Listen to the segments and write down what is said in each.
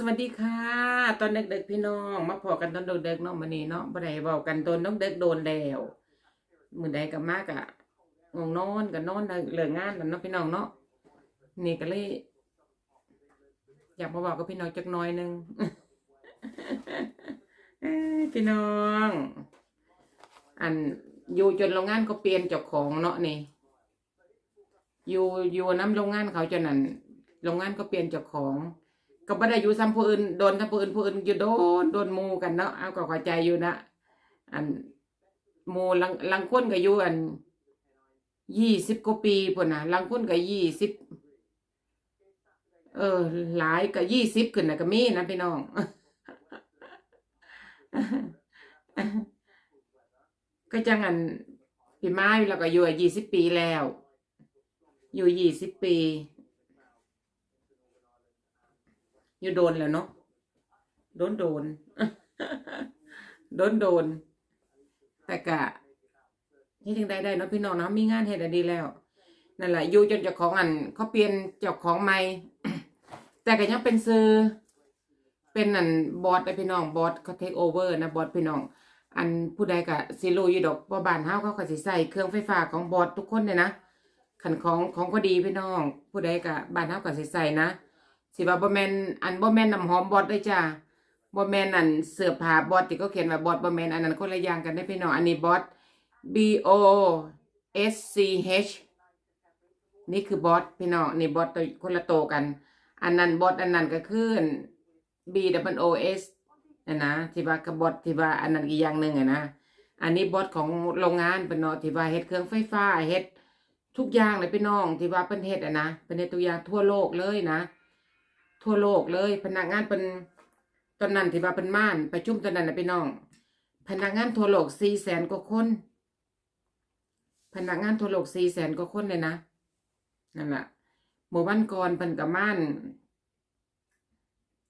สวัสดีค่ะ ตอนเด็กๆพี่น้องมาพอกันตอนเด็กๆเนาะมื้อนี้เนาะบ่ได้เว้ากันตอนน้องเด็กโดนแล้วมื้อใดก็มากอะง่วงนอนก็นอนได้เลิกงานแล้วเนาะพี่น้องเนาะนี่ก็เลยอยากมาบอกกับพี่น้องจักน่อยหนึงพี่น้อง อันอยู่จนโรงงานก็เปลี่ยนเจ้าของเนาะนี่ อยู่อยู่น้ำโรงงานเขาจนนั่นโรงงานก็เปลี่ยนเจ้าของ ก็บ่ได้อยู่ซ้ำผู้อื่นโดนซ้ำผู้อื่นผู้อื่นอยู่โดนโดนมูกันเนาะเอาก็เข้าใจอยู่นะอันมูลังลังคนก็อยู่อันยี่สิบกว่าปีพุ่นนะลังคนก็ยี่สิบเออ หลายก็ยี่สิบขึ้นนะก็มีนะพี่น้องก็จังอันพี่ไม้แล้วก็อยู่ยี่สิบปีแล้ว อยู่ยี่สิบปี อยู่โดนแล้วเนาะโดนโดนโดนโดน แต่กะที่ถึงได้ได้เนาะพี่น้องเนาะมีงานเฮ็ดอะดีแล้วนั่นแหละอยู่จนเจ้าของอันเขาเปลี่ยนเจ้าของใหม่แต่ก็ยังเป็นซื้อเป็นอันบอสได้พี่น้องบอสเขาเทคโอเวอร์นะบอสพี่น้องอันผู้ใดก็สิรูอยู่ดอกว่าบ้านเฮาเขาก็สิใส่เครื่องไฟฟ้าของบอสทุกคนเนี่ยนะขันของของก็ดีพี่น้อง ผู้ใดก็บ้านเฮาก็สิใส่นะ สิว่าบ่แมนอันบ่แมนน้ำหอมบอดได้จ้าบ่แมนอันเสื้อผ้าบอดที่เขาเขียนว่าบอดบ่แมนอันนั้นคนละอย่างกันได้พี่น้องอันนี้บอด B O S C H นี่คือบอสพี่น้องนี่บอสตัวคนละโตกัน อันนั้นบอสอันนั้นก็คือ B W O S นะนะที่ว่ากับบอสที่ว่าอันนั้นอีกอย่างหนึ่งอะนะอันนี้บอสของโรงงานเป็นเนาะที่ว่าเฮ็ดเครื่องไฟฟ้าเฮ็ดทุกอย่างเลยพี่น้องที่ว่าเป็นเฮ็ดอะนะเป็นเฮ็ดทุกอย่างทั่วโลกเลยนะ ทั่วโลกเลย พนักงานเป็นตอนนั้นที่ว่าเป็นม่านประชุมตอนนั้นนะพี่น้อง พนักงานทั่วโลกสี่แสนกว่าคน พนักงานทั่วโลกสี่แสนกว่าคนเลยนะนั่นแหละหมู่บ้านก่อนเพิ่นกับม่าน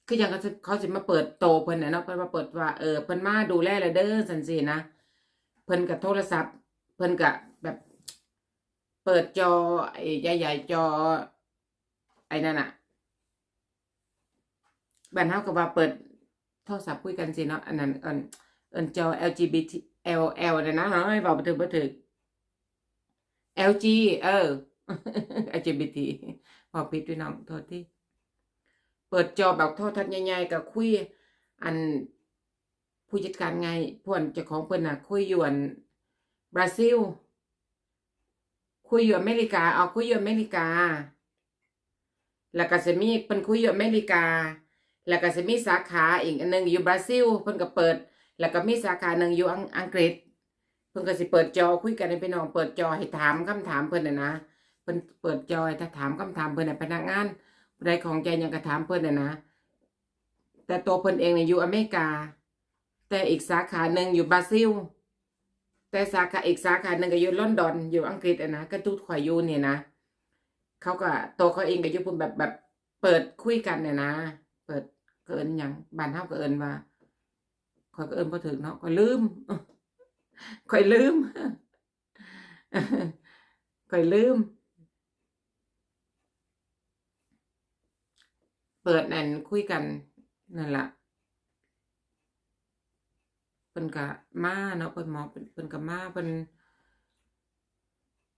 คืออย่างเขาสิเขาสิมาเปิดโตเพิ่นน่ะเนาะเพิ่นมาเปิดว่าเออเพิ่นมาดูแลเลยเด้อสันสินะเพิ่นกับโทรศัพท์ เพิ่นกับแบบ เปิดจอไอ้ใหญ่ๆจอ ไอ้นั่นอะ บ้านเฮาก็ว่าเปิดโทรศัพท์คุยกันสิเนาะอันนั้นเอิ้นเอิ้นจอ LGBT L L เนี่ยนะเฮ้ยเว้าบ่ถึกบ่ถึก LG เออ LGBT บอกผิดด้วยน้องโทษที่เปิดจอแบบโทรทัศน์ใหญ่ๆก็คุยอันผู้จัดการไงพวนเจ้าของเพิ่นน่ะ คุยอยู่อันบราซิล คุยอยู่อเมริกา เอาคุยอยู่อเมริกา แล้วก็จะมีเพิ่นคุยอยู่อเมริกา แล้วก็จะมีสาขาอีกอันหนึงอยู่บราซิลเพิ่นก็เปิด แล้วก็มีสาขาหนึ่งอยู่อังกฤษ เพิ่นก็สิเปิดจอคุยกันให้พี่น้องเปิดจอให้ถามคำถามเพิ่นน่ะนะเพิ่นเปิดจอให้ถ้าถามคำถามเพิ่นน่ะพนักงานผู้ใดของใจยังก็ถามเพิ่นน่ะนะ แต่ตัวเพิ่นเองเนี่ยอยู่อเมริกา แต่อีกสาขาหนึ่งอยู่บราซิล แต่สาขาอีกสาขาหนึ่งก็อยู่ลอนดอนอยู่อังกฤษอะนะก็ทุกข่อยอยู่เนี่ยนะเขาก็ตัวเขาเองก็อยู่พุ่นแบบแบบเปิดคุยกันเนี่ยนะ เปิด เอินหยังบ้านเฮาก็เอินว่าข่อยก็เอินบ่ถึงเนาะข่อยลืมข่อยลืมข่อยลืม เปิดนั่นคุยกันนั่นละเพิ่นก็มาเนาะเพิ่นหมอเพิ่นก็มาเพิ่น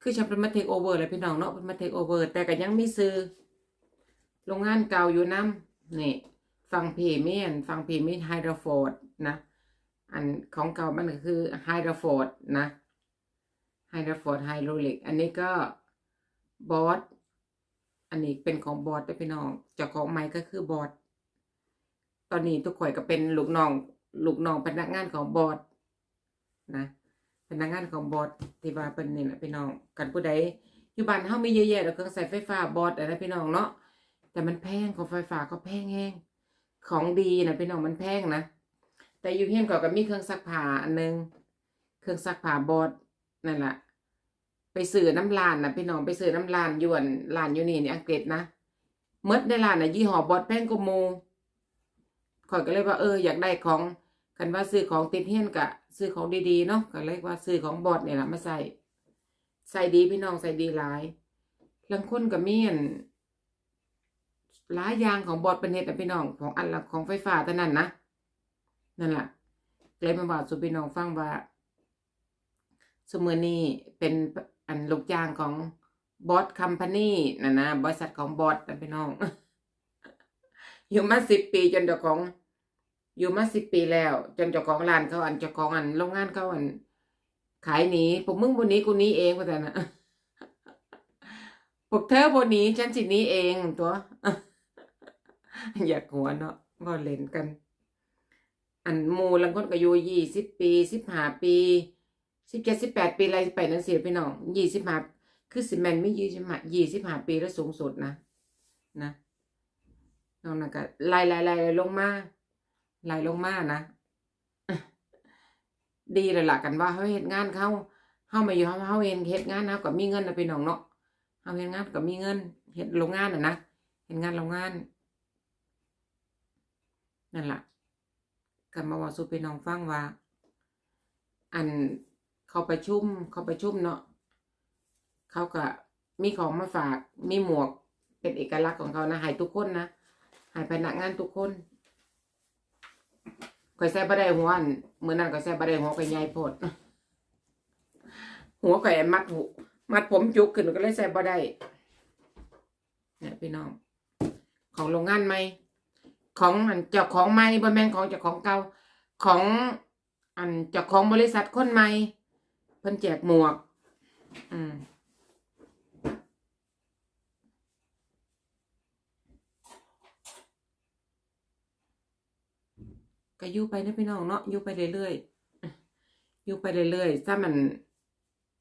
คือฉันเป็นมาเทคโอเวอร์เลยพี่น้องเนาะเพิ่นมาเทคโอเวอร์แต่ก็ยังมีซื้อโรงงานเก่าอยู่นํนี่ ฟังเพเมียนฟังเพเมียนไฮดรโฟดนะ อันของเก่ามันก็คือไฮดรโฟดนะไฮดรโฟดไฮโดรลิก อันนี้ก็บอสอันนี้เป็นของบอสด้พี่น้องเจ้าของไม้ก็คือบอสตอนนี้ทุกข่อยก็เป็นลูกน้องลูกน้องพนักงานของบอสนะพนักงานของบอสที่ว่าเป็นนี่แหละพี่น้องกันผู้ใดอยู่บ้านเฮามีเยอะแยะแล้วเครื่องใส่ไฟฟ้าบอสอะไรพี่น้องเนาะแต่มันแพงของไฟฟ้าก็แพงแฮง ของดีนะพี่น้องมันแพงนะแต่อยู่เฮียนก็ก็มีเครื่องซักผ้าอันหนึงเครื่องซักผ้าบอสนั่นแหละไปซื้อน้ำลานนะพี่น้องไปซื้อน้ำลานยวนลานยู่นี่ในอังกฤษนะเมดในลานนะยี่ห้อบอสแพงกว่ามูข่อยก็เลยว่าเอออยากได้ของคันว่าซื้อของติดเฮียนกะซื้อของดีๆเนาะก็เลยว่าซื้อของบอสเนี่ยแหละมาใส่ใส่ดีพี่น้องใส่ดีหลายลังคนกับเมีอัน หลายอย่างของบอดเป็นเฮ็ดนะพี่น้องของอันละของไฟฟ้าเท่นั้นนะนั่นแหละเลยมาบอกสู่พี่น้องฟังว่าสมือนี้เป็นอันลูกจ้างของบอสคัมพานีนะนะบริษัทของบอสนะพี่น้อง อยู่มาสิบปีจนเจ้าของ อยู่มาสิบปีแล้ว จนเจ้าของร้านเขาอันเจ้าของอันโรงงานเขาอัน ขายหนีพวกมึงบนนี้กูนี้เองว่าแต่นะพวกเธอบนนี้ฉันสิหนี้เองตัว อยากหัวเนาะก็เล่นกัน อันมูลังคนก็อยู่ยี่สิบปีสิบห้าปีสิบเจ็ดสิบแปดปีอะไรไปนั่นเสียพี่น้องยี่สิบห้าคือสิแมนไม่ยี่สิบห้ายี่สิบห้าปีแล้วสูงสุดนะนะน้องนั่นก็ไล่ไล่ไล่ลงมาไล่ลงมานะดีเลยล่ะกันว่าเขาเฮ็ดงานเขาเฮามาอยู่เฮาเฮาเองเฮ็ดงานเฮาก็มีเงินนะพี่น้องเนาะเฮาเฮ็ดงานก็มีเงินเฮ็ดโรงงานน่ะนะเฮ็ดงานโรงงาน นั่นล่ะกันมาว่าสู่พี่น้องฟังว่า อันเขาประชุมเขาประชุมเนาะเขาก็มีของมาฝากมีหมวกเป็นเอกลักษณ์ของเขานะให้ทุกคนนะให้พนักงานทุกคนข่อยใส่บได้หัวอันเมื้อนั้นก็ใส่บได้หัวข่อยใหญ่พดหัวข่อมัดหูมัดผมจุกขึ้นก็เลยใส่บได้เนี่ยพี่น้องของโรงงานใหม ของอันเจ้าของใหม่บ่แม่นของเจ้าของเก่าของอันเจ้าของบริษัทคนใหม่เพิ่นแจกหมวก อืมก็อยู่ไปนะพี่น้องเนาะอยู่ไปเรื่อยๆอยู่ไปเรื่อยๆถ้ามัน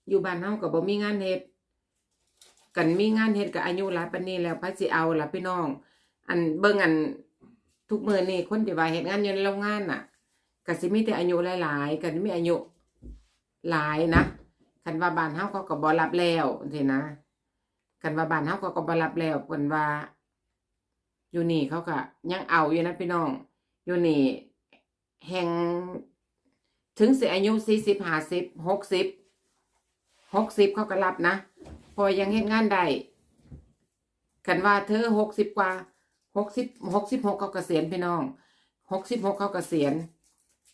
อยู่บ้านเฮาก็บ่มีงานเฮ็ดกันมีงานเฮ็ดก็อายุหลายปานนี้แล้วไผสิเอาล่ะพี่น้อง อันเบิ่งอัน ทุกมือนี่คนที่ว่าเฮ็ดงานอยู่ในโรงงานน่ะก็สิมีแต่อายุหลายๆกันมีอายุหลายนะคันว่าบ้านเฮาเขาก็บ่รับแล้วสินะคันว่าบ้านเฮาเขาก็บ่รับแล้วเพิ่นว่า อยู่นี่เขาก็ยังเอาอยู่นะพี่น้อง อยู่นี่แห่งถึงสิอายุสี่สิบห้าสิบหกสิบหกสิบเขาก็รับนะ พอยังเฮ็ดงานได้คันว่าเธอหกสิบกว่า หกสิบหกสิบหกเขาเกษียณพี่น้องหกสิบหกเขาเกษียณ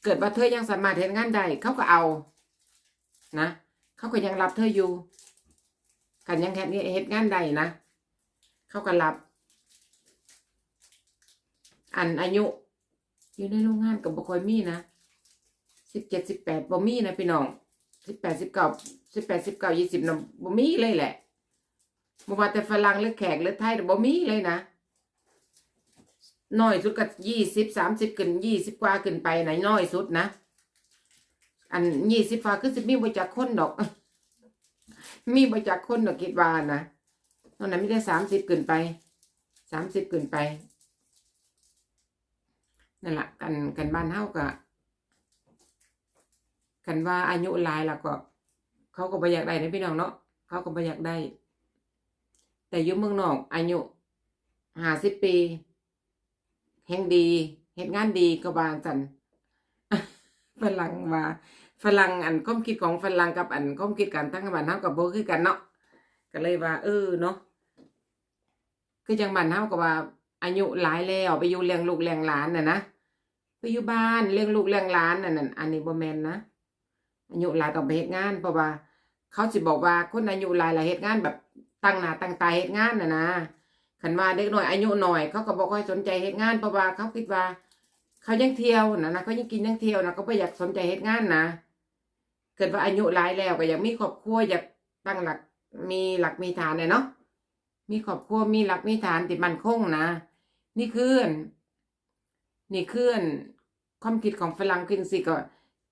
เกิดว่าเธอยังสามารถเฮ็ดงานได้เขาก็เอา นะเขาก็ยังรับเธออยู่กันยังเฮ็ดเฮ็ดงานได้นะเขาก็รับ อันอายุ อยู่ในโรงงานกับบ่ค่อยมีนะสิบเจ็ดสิบแปดบ่มีนะพี่น้องสิบแปดสิบเก้าสิบแปดสิบเก้ายี่สิบนะบ่มีเลยแหละบ่ว่าแต่ฝรั่งหรือแขกหรือไทยน่ะบ่มีเลยนะ น้อยสุดก็ยี่สิบสามสิบขึ้นยี่สิบกว่าขึ้นไปไหนน้อยสุดนะอันยี่สิบฟ้าคือสิมีบ่จักคนดอก มีบ่จักคนดอกคิดวานะตอนนั้นไมีแต่สามสิบขึ้นไปสามสิบขึ้นไปนั่นแหละกันกันบ้านเฮาก็กันว่าอายุหลายแล้วก็ เขาก็บ่อยากได้นะพี่น้องเนาะเขาก็บ่อยากได้ แต่อยู่เมืองนอกอายุห้าสิบปี แห่งดีเฮ็ดงานดีก็บานจันฝรั่งว่าฝรั่งอันความคิดของฝรั่งกับอันความคิดกันทั้งบ้านเฮากับบ่คือกันเนาะก็เลยว่า เออเนาะคือจังบ้านเฮาก็ว่า อายุหลายแล้วไปอยู่เลี้ยงลูกเลี้ยงหลานน่ะนะไปอยู่บ้านเลี้ยงลูกเลี้ยงหลานนั่นน่ะอันนี้บ่แม่นนะอายุหลายต้องไปเฮ็ดงานเพราะว่า เขาสิบอกว่าคนอายุหลายหลายเฮ็ดงานแบบตั้งหน้าตั้งตาเฮ็ดงานน่ะนะ คันว่าเด็กหน้อยอายุหน้อยเขาก็บ่ค่อยสนใจเฮ็ดงานเพราะว่าเขาคิดว่า เขายังเที่ยวนะนะเขายังกินยังเที่ยวนะก็บ่อยากสนใจเฮ็ดงานนะ เกิดว่าอายุหลายแล้วก็อยากมีครอบครัวอยากตั้งหลักมีหลักมีฐานเนาะมีครอบครัวมีหลักมีฐานที่มั่นคงนะนี่คือนนี่คือนความคิดของฝรั่งคือสิก็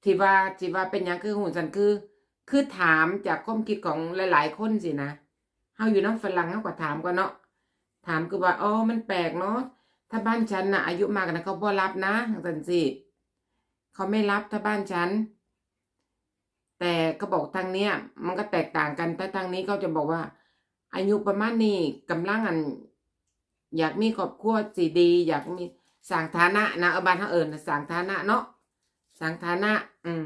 ที่ว่าที่ว่าเป็นยังคือหูสันคือ คือถามจากความคิดของหลาย ๆ คนสินะเฮาอยู่น้ำฝรั่งเฮาก็ถามก็เนาะ ถามคือว่าอ๋อมันแปลกเนาะถ้าบ้านฉันนะอายุมากนะเขาบ่รับนะสันสิเขาไม่รับถ้าบ้านฉัน แต่ก็บอกทางเนี้ย มันก็แตกต่างกันแต่ทางนี้เขาจะบอกว่า อายุประมาณนี้กำลังอัน อยากมีครอบครัวสีดี อยากมีสร้างฐานะนะเออบ้านเขาเอิญสร้างฐานะเนาะสร้างฐานะ อืม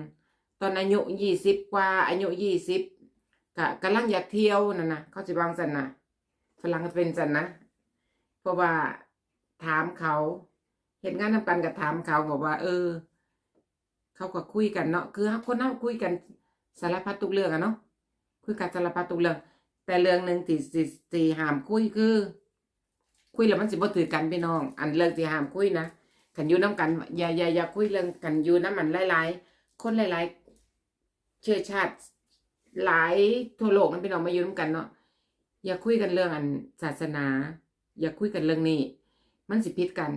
ตอนอายุยี่สิบกว่าอายุยี่สิบก็กำลังอยากเที่ยวนั่นนะเขาจะวางสันนะฝรั่งเป็นสันนะ ราะว่าถามเขาเห็นงานทำกันกับถามเขาบอกว่า เออ เขาก็คุยกันเนาะคือคนนั่งคุยกันสารพัดทุกเรื่องอะเนาะคุยกันสารพัดทุกเรื่อง แต่เรื่องหนึ่งที่ที่ที่ห้ามคุยคือ คุยแล้วมันสิบ่ถือกันพี่น้อง อันเรื่องที่ห้ามคุยนะกันอยู่น้ำกันอย่าอย่าอย่าคุยเรื่องกันอยู่น้ำมันหลายๆคนหลายๆ เชื้อชาติหลายทั่วโลกนั่นพี่น้องมาอยู่น้ำกันเนาะอย่าคุยกันเรื่องอันศาสนา อย่าคุยกันเรื่องนี้ มันสิผิดกัน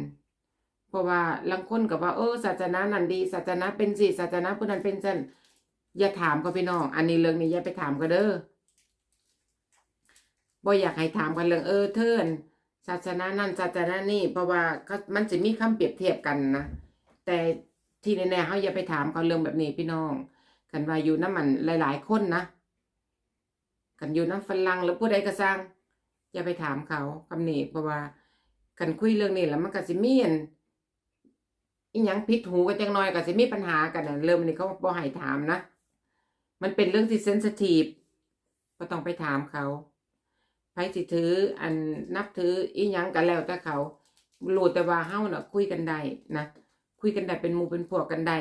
เพราะว่าลังคนกับว่า เออศาสนานั่นดีศาสนาเป็นสิศาสนาผู้นั้นเป็นจันอย่าถามก็พี่น้อง อันนี้เรื่องนี้อย่าไปถามก็เด้อบ่อยากให้ถามกันเรื่องเออเทินศาสนานั่นศาสนานี่เพราะว่ามันจะมีคำเปรียบเทียบกันนะแต่ที่แน่ๆเขาอย่าไปถามเขาเรื่องแบบนี้พี่น้อง กันว่าอยู่น้ำมันหลาย ๆ คนนะ กันอยู่น้ำฝรั่งหรือผู้ใดก็สร้าง อย่าไปถามเขาคำนี้เพราะว่ากันคุยเรื่องนี้แล้วมันก็สิมีอันอีหยังพิษหูกันจังน้อยก็สิมีปัญหากันนะเริ่มนี้เขาบ่ให้ถามนะมันเป็นเรื่องที่เซนซิทีฟก็ต้องไปถามเขาไผสิถือ อันนับถืออีหยังกันแล้วแต่เขารู้แต่ว่าเฮ้าเน่ะคุยกันได้นะคุยกันได้เป็นหมู่เป็นพวกกันได้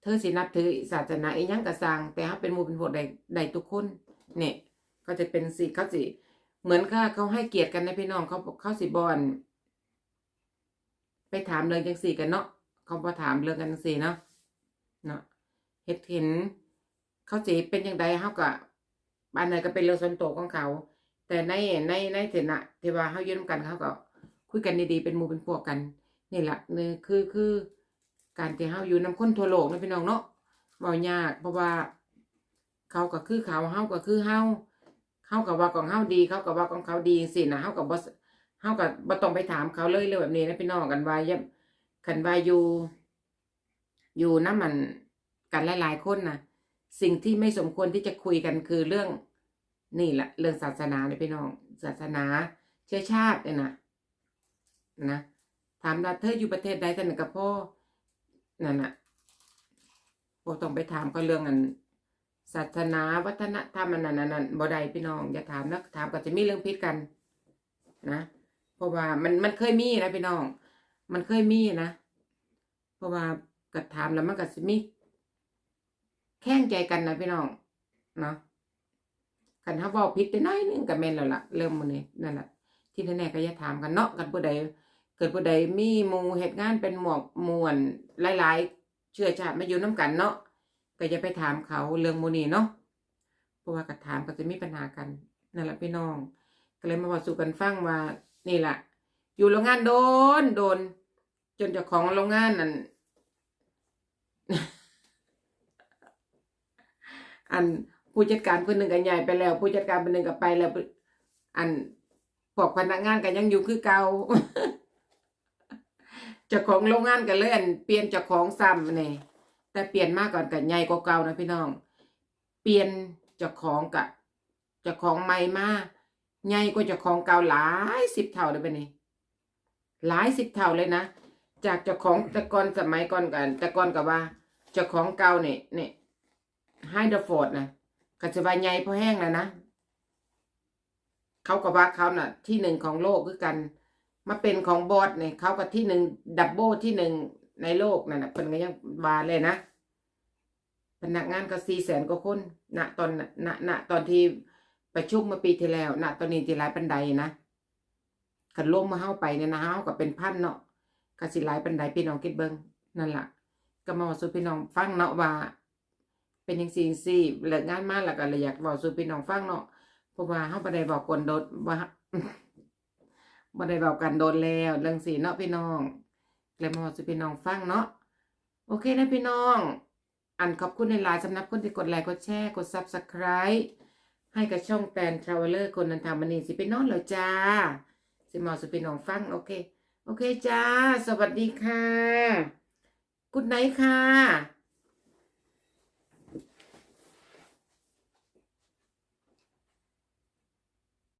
เธอสินับถือศาสนาอีหยังกะสร้างแต่เขาเป็นหมู่เป็นพวกใดใดทุกคนเนี่ย ก็จะเป็นสิเขาสิ เหมือนค่ะเขาให้เกียรติกันนะพี่น้องเขาเขาสิบอนไปถามเรื่องจังสี่กันเนาะเขาพอถามเรื่องกันจังสี่เนาะเนาะเห็ดเห็น เขาสิเป็นยังไงเขาก็บ้านไหนก็เป็นเรื่องส่วนตัวของเขา แต่ในในในฐานะที่ว่าเขายืนกันเขาก็คุยกันดีๆเป็นมูเป็นพวกกันนี่แหละนี่คือคือการที่เฮาอยู่น้ำคนทั่วโลกนะพี่น้องเนาะเว้ายากเพราะว่า เขาก็คือเขาเฮาก็คือเฮา เฮากับว่าของเฮาดี เขากับว่าของเขาดีสินะเฮากับบ่เฮากับบ่ต้องไปถามเขาเลยเรื่องแบบนี้นะพี่น้องกันว่าย่คันว่าอยู่ อยู่น้ำมันกันหลายๆคนนะสิ่งที่ไม่สมควรที่จะคุยกันคือเรื่องนี่แหละเรื่องศาสนาเนี่ยพี่น้อง ศาสนา เชื้อชาติเนี่ยนะนะถามว่าเธออยู่ประเทศใดแต่นนกับพ่อนั่นน่ะบ่ต้องไปถามก็เรื่องอัน ศาสนาวัฒนธรรมอันนั้นอันนั้นบ่ได้พี่น้องอย่าถามนะถามก็จะมีเรื่องพิษกันนะเพราะว่ามันมันเคยมีนะพี่น้อง มันเคยมีนะเพราะว่าก็ถามแล้วมันก็สิมีแข่งใจกันนะพี่น้องเนาะกันถ้าบอกผิดไปน้อยนึงก็แม่นแล้วล่ะเริ่มมื้อนี้นั่นแหละที่แน่ๆก็อย่าถามกันเนาะกันผู้ใดเกิดผู้ใดมีมูเหตุงานเป็นหมวกมวนหลายๆ เชื้อชาติมาอยู่น้ำกันเนาะ ก็อย่าไปถามเขาเรื่องหมูนี้เนาะเพราะว่ากัถามก็จะมีปัญหากันนั่นแหละพี่น้อง ก็เลยมาบอกสู่กันฟังว่านี่แหละอยู่โรงงานโดนโดน จนเจ้าของโรงงานนั่นอันผู้จัดการคนหนึ่งก็ใหญ่ไปแล้ว ผู้จัดการคนหนึ่งก็ไปแล้ว อันพวกพนักงานก็ยังอยู่คือเก่าเจ้าของโรงงานก็เลยอันเปลี่ยนเจ้าของซ้ำนี่ แต่เปลี่ยนมากก่อนกันใหญ่กว่าเก่านะพี่น้อง เปลี่ยนจ้าของกับจ้าของใหม่มาใหญ่กว่าจ้าของเก่าหลายสิบเท่าเลยไปนี่หลายสิบเท่าเลยนะ จากจ้าของแต่ก่อนสมัยก่อนกันแต่ก่อนกับว่าจ้าของเก่าเนี่ยเนี่ยไฮเดอร์ฟอร์ดนะก็จะว่าใหญ่พอแห้งแล้วนะเขากับว่าเขาน่ะ ที่หนึ่งของโลกคือกัน มาเป็นของบอสเนี่ยเขากับที่หนึ่งดับเบิลที่หนึ่ง ในโลกนั่นนะเป็นก็ยังบาเลยนะพนักงานก็สี่แสนกว่าคนณตอนณณตอนที่ประชุมเมื่อปีที่แล้วณตอนนี้ที่หลายปันไดนะขันล่มมาเฮ้าไปเนี่ยนะเฮ้าก็เป็นพันเนาะก็สิหลายปันไดพี่น้องคิดเบิ้งนั่นล่ะก็มาบอกสู่พี่น้องฟังเนาะว่า เป็นยังสี่สี่เลิกงานมาแล้วก็เลยอยากบอกสู่พี่น้องฟังเนาะเพราะว่าเฮาบ่ได้บอกคนโดดว่าบ่ได้บอกกันโดนแล้วเรื่องสี่เนาะพี่น้อง เลยมาบอกสู่พี่น้องฟังเนาะโอเคนะพี่น้องอันขอบคุณในไลน์สำนับคนที่กดไลค์กดแชร์กด Subscribe ให้กับช่องแตนทราเวลเลอร์คนนันทามันนี่สิไปนองเหรอจ้าสิมอสู่พี่น้องฟังโอเค โอเคจ้า สวัสดีค่ะกุดไนค่ะ